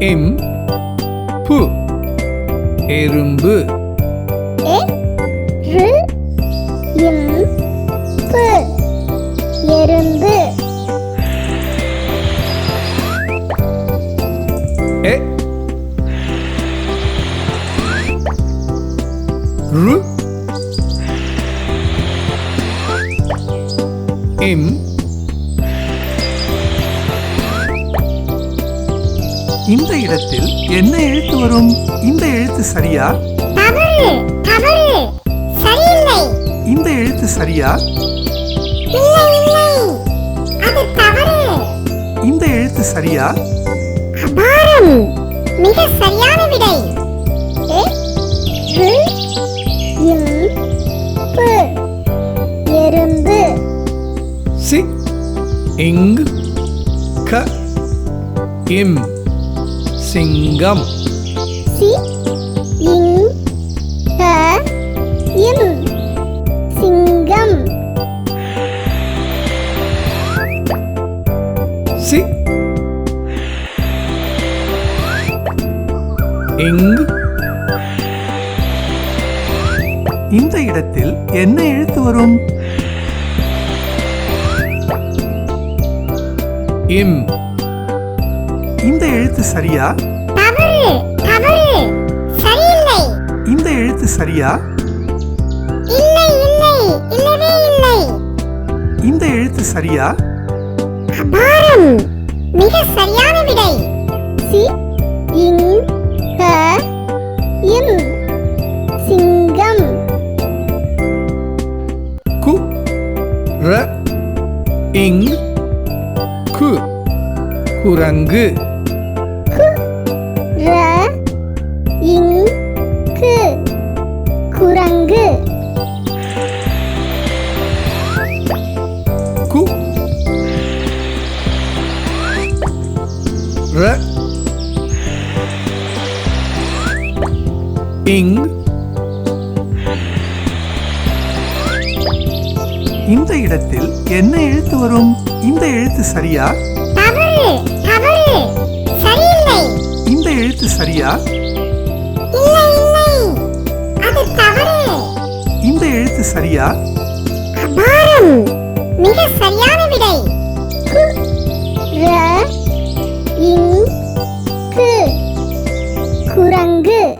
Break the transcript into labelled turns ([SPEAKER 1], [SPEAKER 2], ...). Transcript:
[SPEAKER 1] M பு எறும்பு
[SPEAKER 2] எ ரு இம் பு எறும்பு
[SPEAKER 1] எ ரு எம்
[SPEAKER 3] இந்த இடத்தில் என்ன எழுத்து வரும்? இந்த எழுத்து சரியா?
[SPEAKER 2] தவறு தவறு. சரியில்லை.
[SPEAKER 3] இந்த எழுத்து சரியா?
[SPEAKER 2] இல்லை இல்லை. அது தவறு.
[SPEAKER 3] இந்த எழுத்து சரியா?
[SPEAKER 2] அபாரம். மிக சரியான விடை. எறும்பு.
[SPEAKER 1] சி இங் க இம். சிங்கம்.
[SPEAKER 2] சி இங் க இம் சிங்கம்.
[SPEAKER 1] சி. இங்
[SPEAKER 3] இந்த இடத்தில் என்ன எழுத்து வரும்?
[SPEAKER 1] இம்.
[SPEAKER 3] இந்த எழுத்து சரியா?
[SPEAKER 2] தவறு தவறு. சரியில்லை.
[SPEAKER 3] இந்த எழுத்து சரியா?
[SPEAKER 2] இல்லை இல்லை. இல்லவே இல்லை.
[SPEAKER 3] இந்த எழுத்து சரியா?
[SPEAKER 2] அபாரம். மிக சரியான விடை. சி இங் க இம் சிங்கம்.
[SPEAKER 1] கு ர இங் கு குரங்கு.
[SPEAKER 2] இங் கு குரங்கு.
[SPEAKER 1] கு. ர. இங்.
[SPEAKER 3] இந்த இடத்தில் என்ன எழுத்து வரும்? இந்த எழுத்து சரியா?
[SPEAKER 2] தவறு தவறு. சரியில்லை.
[SPEAKER 3] இந்த எழுத்து சரியா? இந்த சரியா?
[SPEAKER 2] அபாரம். மிக சரியான விடை. ர. இங் குரங்கு.